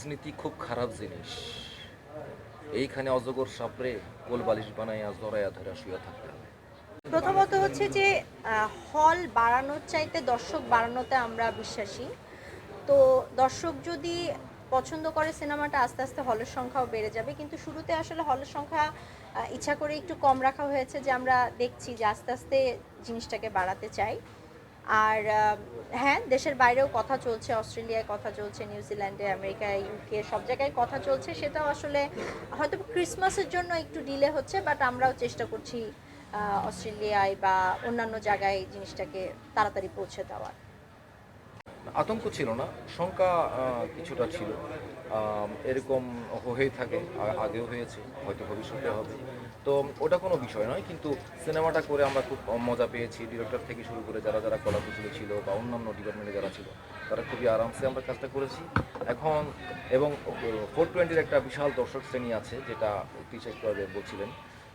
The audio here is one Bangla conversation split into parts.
রাজনীতি খুব খারাপ জিনিস। এইখানে অজগর সাপড়ে কোল বালিশ বানাইয়া, জড়াইয়া ধরে শুয়ে থাকতে হবে। প্রথমত হচ্ছে যে হল বাড়ানোর চাইতে দর্শক বাড়ানোতে আমরা বিশ্বাসী। তো দর্শক যদি পছন্দ করে সিনেমাটা আস্তে আস্তে হলের সংখ্যাও বেড়ে যাবে, কিন্তু শুরুতে আসলে হলের সংখ্যা ইচ্ছা করে একটু কম রাখা হয়েছে যে আমরা দেখছি যে আস্তে আস্তে জিনিসটাকে বাড়াতে চাই। আর হ্যাঁ দেশের বাইরেও কথা চলছে, অস্ট্রেলিয়ায় কথা চলছে, নিউজিল্যান্ডে, আমেরিকায়, ইউকে, সব জায়গায় কথা চলছে। সেটাও আসলে হয়তো ক্রিসমাসের জন্য একটু ডিলে হচ্ছে, বাট আমরাও চেষ্টা করছি অস্ট্রেলিয়ায় বা অন্যান্য জায়গায় জিনিসটাকে তাড়াতাড়ি পৌঁছে দেওয়ার। আতঙ্ক ছিল না, শঙ্কা কিছুটা ছিল। এরকম হয়েই থাকে আগেও হয়েছে, হয়তো ভবিষ্যতে হবে। তো ওটা কোনো বিষয় নয়, কিন্তু সিনেমাটা করে আমরা খুব মজা পেয়েছি। ডিরেক্টর থেকে শুরু করে যারা যারা কলা কলাকুশলী ছিল বা অন্যান্য ডিপার্টমেন্টে যারা ছিল, তারা খুবই আরামসে আমরা কাজটা করেছি। এখন, এবং ফোর টোয়েন্টির একটা বিশাল দর্শক শ্রেণি আছে, যেটা টিচার বলছিলেন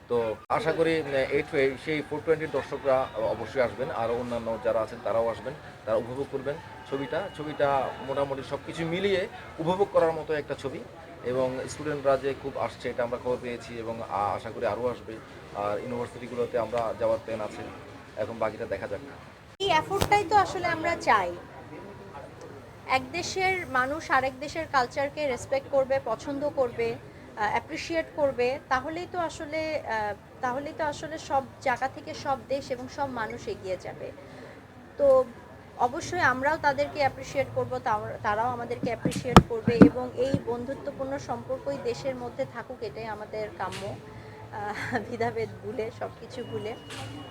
তো আশা করি এইট সেই ফোর টোয়েন্টির দর্শকরা অবশ্যই আসবেন, আর অন্যান্য যারা আছেন তারাও আসবেন, তারা উপভোগ করবেন ছবিটা। ছবিটা মোটামুটি সব কিছু মিলিয়ে উপভোগ করার মতো একটা ছবি এবং স্টুডেন্টরা যে খুব আসছে এটা আমরা খবর পেয়েছি এবং আশা করি আরও আসবে। আর ইউনিভার্সিটিগুলোতে আমরা যাওয়ার প্ল্যান আছে, এখন বাকিটা দেখা যাক। এই এফোর্টটাই তো আসলে আমরা চাই। এক দেশের মানুষ আরেক দেশের কালচারকে রেসপেক্ট করবে, পছন্দ করবে। অ্যাপ্রিসিয়েট করবে, তাহলেই তো আসলে তাহলেই তো আসলে সব জায়গা থেকে সব দেশ এবং সব মানুষ এগিয়ে যাবে। তো অবশ্যই আমরাও তাদেরকে অ্যাপ্রিসিয়েট করব তারাও আমাদেরকে অ্যাপ্রিসিয়েট করবে এবং এই বন্ধুত্বপূর্ণ সম্পর্কই দেশের মধ্যে থাকুক, এটাই আমাদের কাম্য ভেদাভেদ ভুলে সব কিছু ভুলে।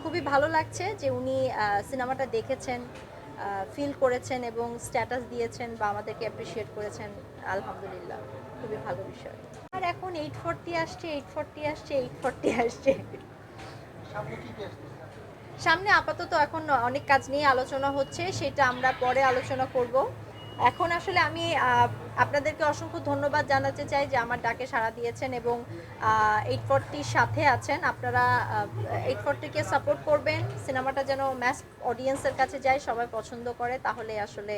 খুবই ভালো লাগছে যে উনি সিনেমাটা দেখেছেন ফিল করেছেন এবং স্ট্যাটাস দিয়েছেন বা আমাদেরকে অ্যাপ্রিসিয়েট করেছেন, আলহামদুলিল্লাহ। খুবই ভালো বিষয়। এখন এইট ফোরটি আসছে এইট ফোরটি আসছে এইট ফোরটি আসছে। সামনে আপাতত এখন অনেক কাজ নিয়ে আলোচনা হচ্ছে সেটা আমরা পরে আলোচনা করব। এখন আসলে আমি আপনাদেরকে অসংখ্য ধন্যবাদ জানাতে চাই যে আমার ডাকে সাড়া দিয়েছেন এবং এইট ফোরটির সাথে আছেন। আপনারা এইট ফোরটিকে সাপোর্ট করবেন। সিনেমাটা যেন ম্যাস অডিয়েন্সের কাছে যায়, সবাই পছন্দ করে, তাহলে আসলে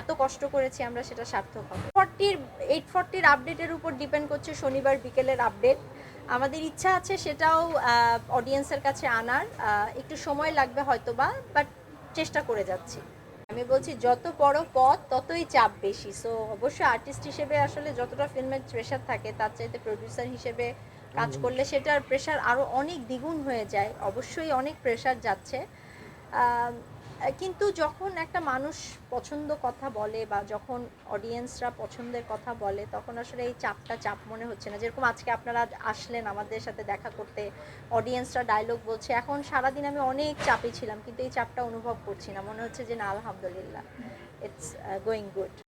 এত কষ্ট করেছি আমরা, সেটা সার্থক হবে। ফোরটির, এইট ফোরটির আপডেটের উপর ডিপেন্ড করছে শনিবার বিকেলের আপডেট। আমাদের ইচ্ছা আছে সেটাও অডিয়েন্সের কাছে আনার। একটু সময় লাগবে হয়তো বা বাট চেষ্টা করে যাচ্ছি। আমি বলছি যত বড় পথ ততই চাপ বেশি। সো অবশ্যই আর্টিস্ট হিসেবে আসলে যতটা ফিল্মের প্রেশার থাকে তার চাইতে প্রডিউসার হিসেবে কাজ করলে সেটার প্রেশার আরও অনেক দ্বিগুণ হয়ে যায়। অবশ্যই অনেক প্রেশার যাচ্ছে। কিন্তু যখন একটা মানুষ পছন্দ কথা বলে বা যখন অডিয়েন্সরা পছন্দের কথা বলে, তখন আসলে এই চাপটা চাপ মনে হচ্ছে না। যেরকম আজকে আপনারা আসলেন আমাদের সাথে দেখা করতে অডিয়েন্সরা ডায়লগ বলছে, এখন সারাদিন আমি অনেক চাপে ছিলাম, কিন্তু এই চাপটা অনুভব করছি না। মনে হচ্ছে যে না, আলহামদুলিল্লাহ ইটস গোয়িং গুড